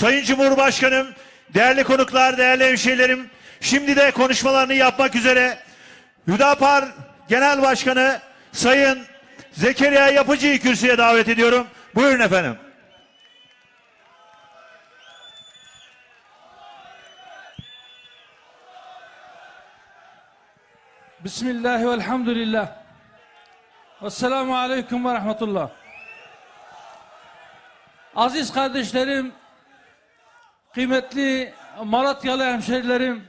Sayın Cumhurbaşkanım, değerli konuklar, değerli hemşehrilerim, şimdi de konuşmalarını yapmak üzere Hüdapar Genel Başkanı Sayın Zekeriya Yapıcı'yı kürsüye davet ediyorum. Buyurun efendim. Bismillah ve elhamdülillah. Ve selamu aleyküm ve rahmetullah. Aziz kardeşlerim, kıymetli Malatyalı hemşerilerim,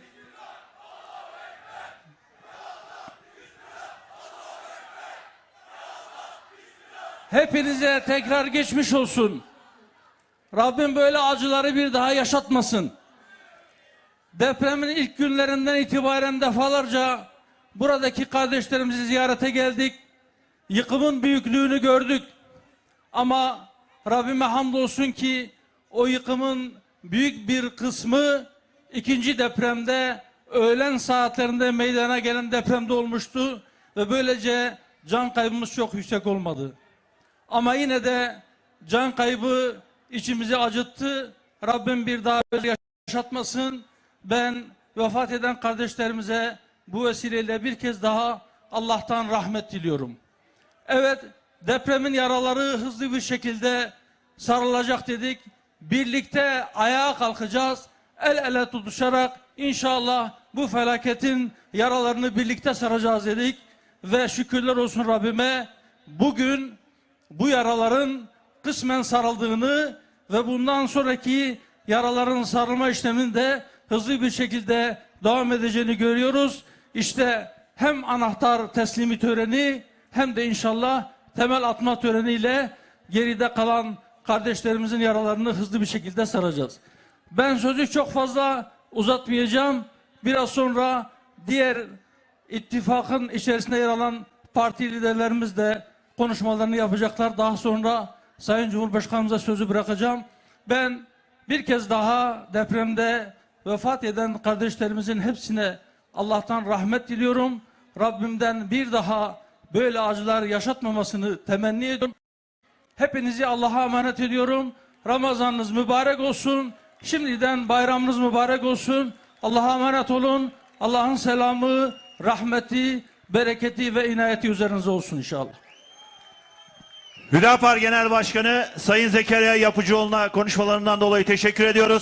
hepinize tekrar geçmiş olsun. Rabbim böyle acıları bir daha yaşatmasın. Depremin ilk günlerinden itibaren defalarca buradaki kardeşlerimizi ziyarete geldik. Yıkımın büyüklüğünü gördük. Ama Rabbime hamdolsun ki o yıkımın büyük bir kısmı ikinci depremde öğlen saatlerinde meydana gelen depremde olmuştu ve böylece can kaybımız çok yüksek olmadı. Ama yine de can kaybı içimizi acıttı. Rabbim bir daha böyle yaşatmasın. Ben vefat eden kardeşlerimize bu vesileyle bir kez daha Allah'tan rahmet diliyorum. Evet, depremin yaraları hızlı bir şekilde sarılacak dedik. Birlikte ayağa kalkacağız. El ele tutuşarak inşallah bu felaketin yaralarını birlikte saracağız dedik. Ve şükürler olsun Rabbime bugün bu yaraların kısmen sarıldığını ve bundan sonraki yaraların sarılma işleminin de hızlı bir şekilde devam edeceğini görüyoruz. İşte hem anahtar teslimi töreni hem de inşallah temel atma töreniyle geride kalan kardeşlerimizin yaralarını hızlı bir şekilde saracağız. Ben sözü çok fazla uzatmayacağım. Biraz sonra diğer ittifakın içerisinde yer alan parti liderlerimiz de konuşmalarını yapacaklar. Daha sonra Sayın Cumhurbaşkanımıza sözü bırakacağım. Ben bir kez daha depremde vefat eden kardeşlerimizin hepsine Allah'tan rahmet diliyorum. Rabbimden bir daha böyle acılar yaşatmamasını temenni ediyorum. Hepinizi Allah'a emanet ediyorum. Ramazanınız mübarek olsun. Şimdiden bayramınız mübarek olsun. Allah'a emanet olun. Allah'ın selamı, rahmeti, bereketi ve inayeti üzerinize olsun inşallah. Hüdapar Genel Başkanı Sayın Zekeriya Yapıcıoğlu'na konuşmalarından dolayı teşekkür ediyoruz.